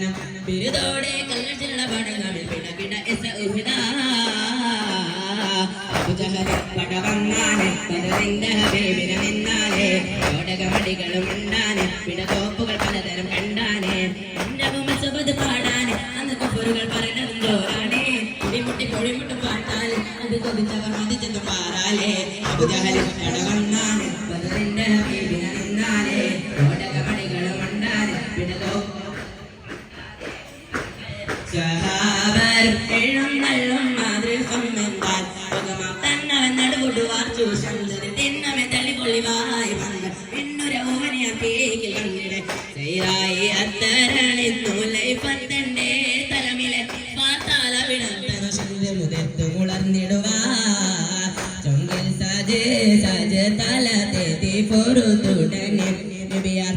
വണ്ണം ബിരുദോടെ കല്ലടിച്ചിലുള്ള പടങ്ങളിൽ പിട പിട എസ അബുജഹൽ പടവങ്ങാന് ബദറിന്റെ ഹബീബിനെ നിന്നാലേ തോപ്പുകൾ ഉണ്ടാന് പിടകോപ്പുകൾ പലതരം കണ്ടാന് സബത് പാടാന് അന്ന് കുപ്പുറുകൾ പറഞ്ഞതും ജോറാണ്. കുടിമുട്ടി പൊടിമുട്ടും പാട്ടാൽ അത് കൊതിച്ചവർ മതിച്ചെന്നും പാറാലേ. അബുജഹൽ പടവങ്ങാന് ബദറിന്റെ ഹബീബിനെ എഴുന്നള്ളും മാതൃസം എന്താൽ സുഖമാം തന്നവൻ നടുകൊടുവാർ ചൂഷന്തന് വന്ന് ഓവനെയ പേകിൽ വന്നിടെ ചെയ്തായി അത്തരണി നൂലൈ തലമിലെ പാത്താല വിടത്തന ശുദ്ധമുതെത്തു മുളർന്നിടുവാ ചൊങ്കിൽ സജ് സജ് തല തേതി പൊറുതുടനെ നബിയാർ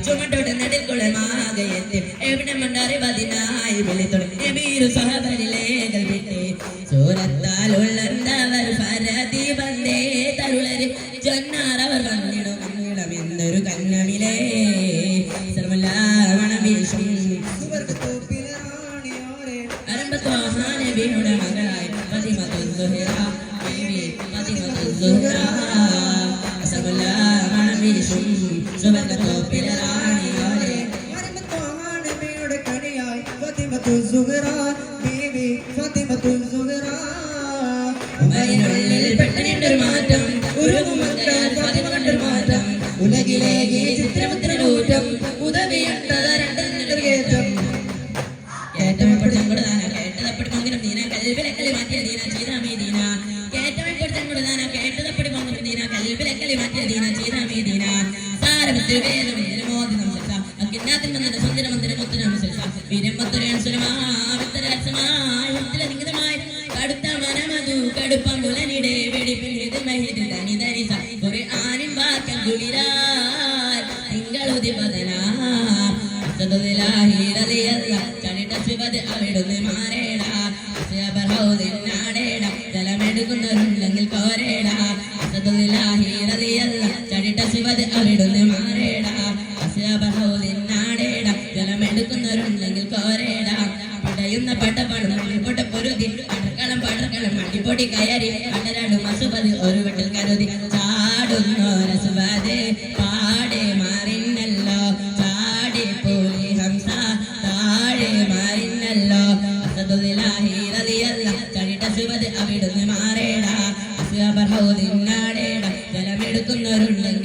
നബിയുടെ മകളായി ഫാത്തിമത്തുൽ സുഹ്റ ബീവി ഫാത്തിമത്തുൽ സുഹ്റ. സർവലാവണ വീശും സുവർഗത്തോപ്പിലെ റാണിയോരെ നബിയുടെ കണിയായി ഫാത്തിമത്തു സുഹറ ബീവി ഫാത്തിമത്തു കൽവിലക്കലി മാറ്റിയ ദീന ചീതാമേ ദീന. സാരമിത്ര വേദം മോദി നമസ്ക അക്കിന്നാത്തിൽ വന്നത് സുന്ദര മന്ദിര മുത്തര നമസ്ക വീരമ്പത്തുരൻ സുരമാ വിത്തരസമായി വിത്തരനിഗതമായി കടുത്ത മനമതു കടുപ്പം മുലനിടെ വെടിപ്പിൽ ഇത് മഹിത് തനി ധരിസ ഒരു ആനിൻ വാക്കൽ കുളിരാൽ തിങ്കളുതി പതനാ ചണിട്ട ശിവത് അവിടുന്ന് മാറേട നീടറിയല്ല ചടിട്ട ശിവത് അവിടുന്ന് മാറേടാ. നാടേടാ ജലമെടുക്കുന്നവരുണ്ടെങ്കിൽ കോരേടാ പടയുന്ന പടപണം അടിപൊട്ട പൊരുതി. പടക്കളം പടർക്കണം അടിപൊടി കയറി. പടരാടും അസുപത് ഒരു വെട്ടിൽ കരുതി. ചാടുന്നു രസുപത് പാടെ മാറിന്നല്ലോ. ചാടി പോലി ഹംസ താഴെ മാറിന്നല്ലോ. അസതുലാഹി റതിയല്ല ചടിട്ട ശിവത് അവിടുന്ന് മാറേടാ. അസുബർഹൗദിന്നാ അരുളി